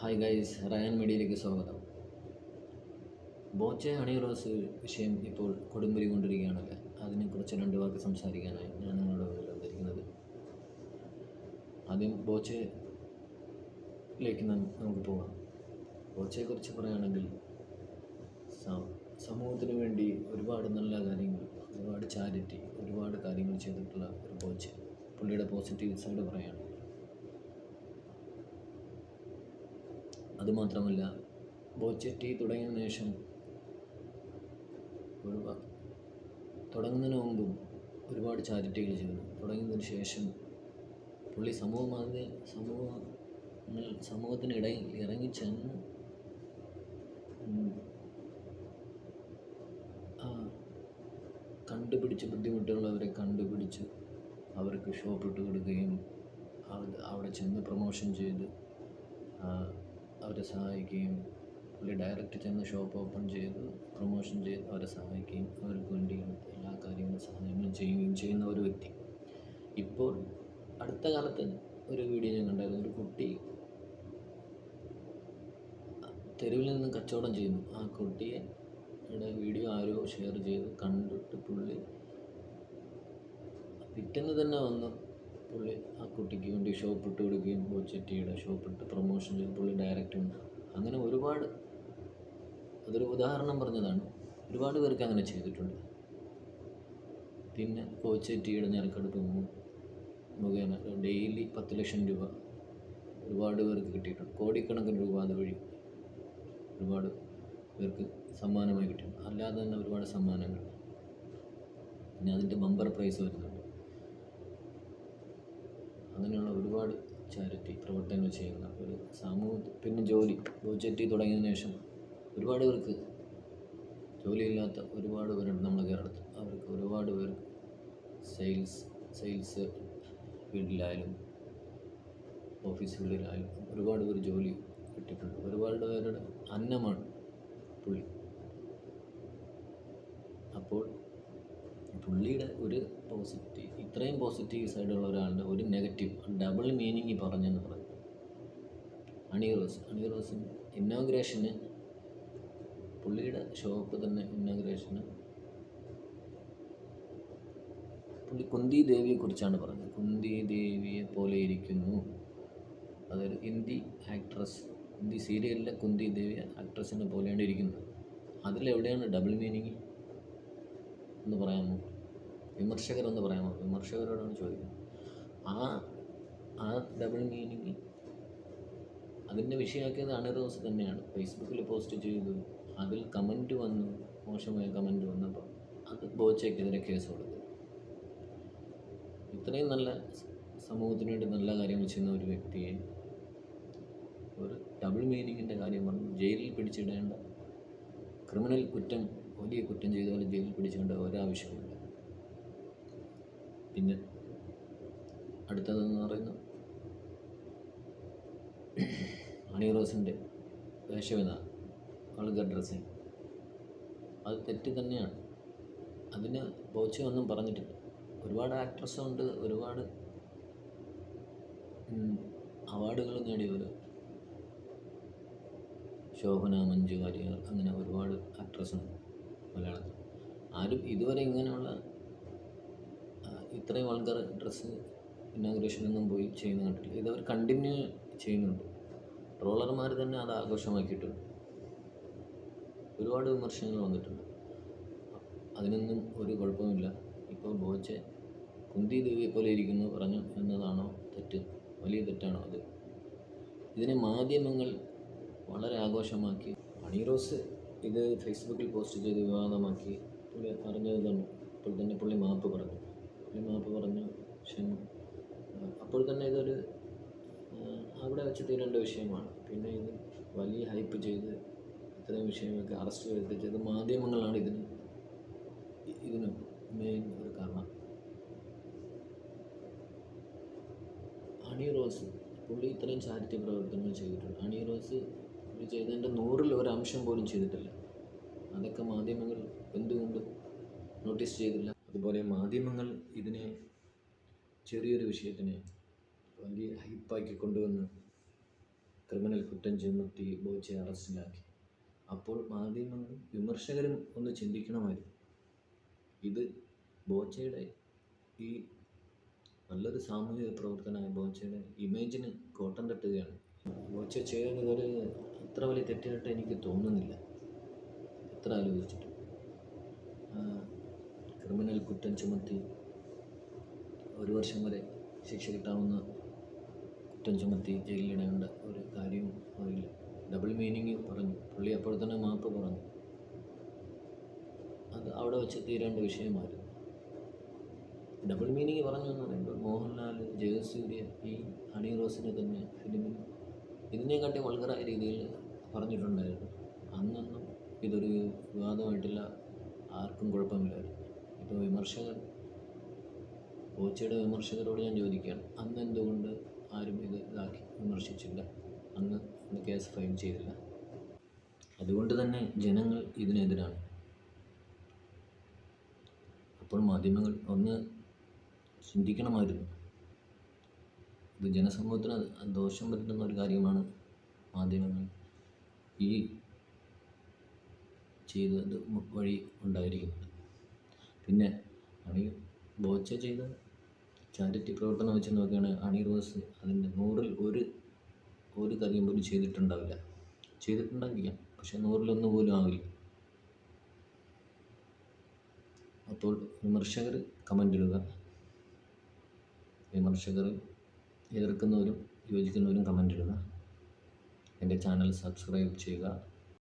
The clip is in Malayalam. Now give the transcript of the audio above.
ഹായ് ഗൈസ് റയൻ മീഡിയയിലേക്ക് സ്വാഗതം. ബോച്ചെ ഹണി റോസ് വിഷയം ഇപ്പോൾ കൊടുമ്പിരി കൊണ്ടിരിക്കുകയാണല്ലേ? അതിനെക്കുറിച്ച് രണ്ട് വാക്ക് സംസാരിക്കാനായി ഞാൻ നിങ്ങളുടെ മുന്നിൽ വന്നിരിക്കുന്നത്. ആദ്യം ബോച്ചയിലേക്ക് നമുക്ക് പോകാം. ബോച്ചയെക്കുറിച്ച് പറയുകയാണെങ്കിൽ സമൂഹത്തിന് വേണ്ടി ഒരുപാട് നല്ല കാര്യങ്ങൾ ഒരുപാട് ചാരിറ്റി ഒരുപാട് കാര്യങ്ങൾ ചെയ്തിട്ടുള്ള ഒരു ബോച്ച്. പുള്ളിയുടെ പോസിറ്റീവ് സൈഡ് പറയുകയാണ്. അതുമാത്രമല്ല ബോച്ചെട്ടി തുടങ്ങിയ ശേഷം ഒരുപാട് തുടങ്ങുന്നതിന് മുമ്പും ഒരുപാട് ചാരിറ്റികൾ ചെയ്തു. തുടങ്ങിയതിന് ശേഷം പുള്ളി സമൂഹ മാധ്യമ സമൂഹങ്ങൾ സമൂഹത്തിനിടയിൽ ഇറങ്ങിച്ചെന്ന് കണ്ടുപിടിച്ച് ബുദ്ധിമുട്ടുള്ളവരെ കണ്ടുപിടിച്ച് അവർക്ക് ഷോപ്പ് ഇട്ട് കൊടുക്കുകയും അവിടെ ചെന്ന് പ്രൊമോഷൻ ചെയ്ത് അവരെ സഹായിക്കുകയും പുള്ളി ഡയറക്റ്റ് ചെന്ന് ഷോപ്പ് ഓപ്പൺ ചെയ്ത് പ്രൊമോഷൻ ചെയ്ത് അവരെ സഹായിക്കുകയും അവർക്ക് വേണ്ടി എല്ലാ കാര്യങ്ങളും സഹായങ്ങളും ചെയ്യുകയും ചെയ്യുന്ന ഒരു വ്യക്തി. ഇപ്പോൾ അടുത്ത കാലത്ത് ഒരു വീഡിയോ ഞാൻ കണ്ടായിരുന്നു. ഒരു കുട്ടി തെരുവിൽ നിന്ന് കച്ചവടം ചെയ്യുന്നു. ആ കുട്ടിയെ വീഡിയോ ആരോ ഷെയർ ചെയ്ത് കണ്ടിട്ട് പുള്ളി പിറ്റേന്ന് തന്നെ വന്ന് പുള്ളി ആ കുട്ടിക്ക് വേണ്ടി ഷോപ്പ് ഇട്ട് കൊടുക്കുകയും ബോച്ചെറ്റിയുടെ ഷോപ്പ് ഇട്ട് പ്രൊമോഷൻ ചെയ്ത് പുള്ളി ഡയറക്റ്റ് അങ്ങനെ ഒരുപാട് അതൊരു ഉദാഹരണം പറഞ്ഞതാണ്. ഒരുപാട് പേർക്ക് അങ്ങനെ ചെയ്തിട്ടുണ്ട്. പിന്നെ കോച്ചെറ്റിയുടെ ഞെരക്കെടുപ്പ് മുഖേന ഡെയിലി പത്ത് ലക്ഷം രൂപ ഒരുപാട് പേർക്ക് കിട്ടിയിട്ടുണ്ട്. കോടിക്കണക്കിന് രൂപ അതുവഴി ഒരുപാട് പേർക്ക് സമ്മാനമായി കിട്ടിയിട്ടുണ്ട് അല്ലാതെ തന്നെ ഒരുപാട് സമ്മാനങ്ങൾ. പിന്നെ അതിന്റെ ബമ്പർ പ്രൈസ് വരുന്നുണ്ട്. അങ്ങനെയുള്ള ഒരുപാട് ചാരിറ്റി പ്രവർത്തനങ്ങൾ ചെയ്യുന്ന ഒരു സാമൂഹ്യ പിന്നെ ജോലി ബോജറ്റി തുടങ്ങിയതിന് ശേഷം ഒരുപാട് പേർക്ക് ജോലിയില്ലാത്ത ഒരുപാട് പേരുണ്ട് നമ്മുടെ കേരളത്തിൽ. അവർക്ക് ഒരുപാട് പേർ സെയിൽസ് സെയിൽസ് ഫീൽഡിലായാലും ഓഫീസുകളിലായാലും ഒരുപാട് പേർ ജോലി കിട്ടിയിട്ടുണ്ട്. ഒരുപാട് പേരുടെ അന്നമാണ് പുള്ളി. അപ്പോൾ പുള്ളിയുടെ ഒരു പോസിറ്റീവ് ഇത്രയും പോസിറ്റീവ് സൈഡുള്ള ഒരാളുടെ ഒരു നെഗറ്റീവ് ഡബിൾ മീനിങ് പറഞ്ഞെന്ന് പറഞ്ഞു അണി റോസ് ഇന്നോഗ്രേഷന് പുള്ളിയുടെ ഷോപ്പ് തന്നെ ഇന്നോഗ്രേഷന് പുള്ളി കുന്തി ദേവിയെക്കുറിച്ചാണ് പറഞ്ഞത്. കുന്തി ദേവിയെ പോലെ ഇരിക്കുന്നു. അതൊരു ഹിന്ദി ആക്ട്രസ് ഹിന്ദി സീരിയലിലെ കുന്തി ദേവി ആക്ട്രസിനെ പോലെയാണ് ഇരിക്കുന്നത്. അതിലെവിടെയാണ് ഡബിൾ മീനിങ് എന്ന് പറയാമോ വിമർശകരെന്ന് പറയാമോ വിമർശകരോടാണ് ചോദിക്കുന്നത്. ആ ആ ഡബിൾ മീനിങ് അതിന്റെ വിഷയമാക്കിയത് അണിറോസ് തന്നെയാണ്. ഫേസ്ബുക്കിൽ പോസ്റ്റ് ചെയ്തു. അതിൽ കമന്റ് വന്നു. മോശമായ കമന്റ് വന്നപ്പോൾ അത് ബോച്ചയ്ക്കെതിരെ കേസ് കൊടുത്തു. ഇത്രയും നല്ല സമൂഹത്തിന് വേണ്ടി നല്ല കാര്യങ്ങൾ ചെയ്യുന്ന ഒരു വ്യക്തിയെ ഒരു ഡബിൾ മീനിങ്ങിന്റെ കാര്യം പറഞ്ഞു ജയിലിൽ പിടിച്ചിടേണ്ട ക്രിമിനൽ കുറ്റം വലിയ കുറ്റം ചെയ്താൽ ജയിലിൽ പിടിച്ചുകൊണ്ട് ഒരാവശ്യമില്ല പിന്നെ അടുത്തതെന്ന് പറയുന്നത് ഹണി റോസിന്റെ വേഷവിധ വൾഗർ ഡ്രസ്സിങ്. അത് തെറ്റ് തന്നെയാണ്. അതിന് ബോച്ച ഒന്നും പറഞ്ഞിട്ടില്ല. ഒരുപാട് ആക്ട്രസ്സുണ്ട് ഒരുപാട് അവാർഡുകൾ നേടിയവർ ശോഭന മഞ്ജു വാര്യർ അങ്ങനെ ഒരുപാട് ആക്ട്രസ് ഉണ്ട്. മലയാളത്തിൽ ആരും ഇതുവരെ ഇങ്ങനെയുള്ള ഇത്രയും ആൾക്കാർ ഡ്രസ്സ് ഇനാഗ്രേഷനൊന്നും പോയി ചെയ്യുന്ന കണ്ടിട്ടില്ല. ഇതവർ കണ്ടിന്യൂ ചെയ്യുന്നുണ്ട്. ട്രോളർമാർ തന്നെ അത് ആഘോഷമാക്കിയിട്ടുണ്ട്. ഒരുപാട് വിമർശനങ്ങൾ വന്നിട്ടുണ്ട്. അതിനൊന്നും ഒരു കുഴപ്പമില്ല ഇപ്പോൾ ബോച്ചെ കുന്തി ദേവിയെ പോലെ ഇരിക്കുന്നു പറഞ്ഞു എന്നതാണോ തെറ്റ്? വലിയ തെറ്റാണോ അത്? ഇതിനെ മാധ്യമങ്ങൾ വളരെ ആഘോഷമാക്കി. അണീറോസ് ഇത് ഫേസ്ബുക്കിൽ പോസ്റ്റ് ചെയ്ത് വിവാദമാക്കി. പുള്ളി അറിഞ്ഞത് തന്നെ അപ്പോൾ തന്നെ പുള്ളി മാപ്പ് പറഞ്ഞു. പുള്ളി മാപ്പ് പറഞ്ഞു പക്ഷേ അപ്പോൾ തന്നെ ഇതൊരു അവിടെ വെച്ച് തീരേണ്ട വിഷയമാണ്. പിന്നെ ഇത് വലിയ ഹൈപ്പ് ചെയ്ത് ഇത്രയും വിഷയമൊക്കെ അറസ്റ്റ് വരുത്തിച്ചത് മാധ്യമങ്ങളാണ് ഇതിന് ഇതിന് മെയിൻ ഒരു കാരണം. അണിറോസ് പുള്ളി ഇത്രയും ചാരിറ്റി പ്രവർത്തനങ്ങൾ ചെയ്തിട്ടുണ്ട്. അണിറോസ് പുള്ളി ചെയ്തതിന്റെ നൂറിൽ ഒരു അംശം പോലും ചെയ്തിട്ടില്ല. അതൊക്കെ മാധ്യമങ്ങൾ എന്തുകൊണ്ട് നോട്ടീസ് ചെയ്തില്ല? അതുപോലെ മാധ്യമങ്ങൾ ഇതിനെ ചെറിയൊരു വിഷയത്തിനെ വലിയ ഹൈപ്പാക്കി കൊണ്ടുവന്ന് ക്രിമിനൽ കുറ്റം ചുമത്തി ബോച്ചയെ അറസ്റ്റിലാക്കി അപ്പോൾ മാധ്യമങ്ങളും വിമർശകരും ഒന്ന് ചിന്തിക്കണമായിരുന്നു. ഇത് ബോച്ചയുടെ ഈ നല്ലൊരു സാമൂഹിക പ്രവർത്തനമായ ബോച്ചയുടെ ഇമേജിന് കോട്ടം തട്ടുകയാണ്. ബോച്ച ചെയ്യാൻ ഇത്ര അത്ര വലിയ തെറ്റായിട്ട് എനിക്ക് തോന്നുന്നില്ല. എത്ര ആലോചിച്ചിട്ട്. ക്രിമിനൽ കുറ്റം ചുമത്തി ഒരു വർഷം വരെ ശിക്ഷ കിട്ടാവുന്ന കുറ്റം ചുമത്തി ജയിലിലിടേണ്ട ഒരു കാര്യവും അറിയില്ല ഡബിൾ മീനിങ് പറഞ്ഞു. പുള്ളി അപ്പോൾ തന്നെ മാപ്പ് പറഞ്ഞു. അത് അവിടെ വെച്ച് തീരേണ്ട വിഷയമായിരുന്നു. ഡബിൾ മീനിങ് പറഞ്ഞു എന്ന് പറയുമ്പോൾ മോഹൻലാൽ ജയസൂര്യ ഈ ഹണി റോസിനെ തന്നെ ഫിലിമിൽ ഇതിനെക്കാട്ടി വൾഗറായ രീതിയിൽ പറഞ്ഞിട്ടുണ്ടായിരുന്നു. അന്നൊന്നും ഇതൊരു വിവാദമായിട്ടില്ല. ആർക്കും കുഴപ്പമില്ലായിരുന്നു. ഇപ്പോൾ വിമർശകർ കോച്ചിയുടെ വിമർശകരോട് ഞാൻ ചോദിക്കുകയാണ് അന്ന് എന്തുകൊണ്ട് ആരും ഇത് ഇതാക്കി വിമർശിച്ചില്ല? അന്ന് അന്ന് കേസ് ഫയൽ ചെയ്തില്ല. അതുകൊണ്ട് തന്നെ ജനങ്ങൾ ഇതിനെതിരാണ്. അപ്പോൾ മാധ്യമങ്ങൾ ഒന്ന് ചിന്തിക്കണമായിരുന്നു. ഇത് ജനസമൂഹത്തിന് ദോഷം വരുത്തുന്ന ഒരു കാര്യമാണ് മാധ്യമങ്ങൾ ഈ ചെയ്തത് വഴി ഉണ്ടായിരിക്കുന്നത്. പിന്നെ അണി ബോച്ച ചെയ്ത ചാരിറ്റി പ്രവർത്തനം വെച്ച് നോക്കുകയാണെങ്കിൽ അണി റോസ് അതിന്റെ നൂറിൽ ഒരു ഒരു കാര്യം പോലും ചെയ്തിട്ടുണ്ടാവില്ല. ചെയ്തിട്ടുണ്ടായിരിക്കാം പക്ഷെ നൂറിലൊന്ന് പോലും ആവില്ല. അപ്പോൾ വിമർശകർ കമന്റ് ഇടുക. വിമർശകർ എതിർക്കുന്നവരും യോജിക്കുന്നവരും കമന്റ് ഇടുക. എന്റെ ചാനൽ സബ്സ്ക്രൈബ് ചെയ്യുക.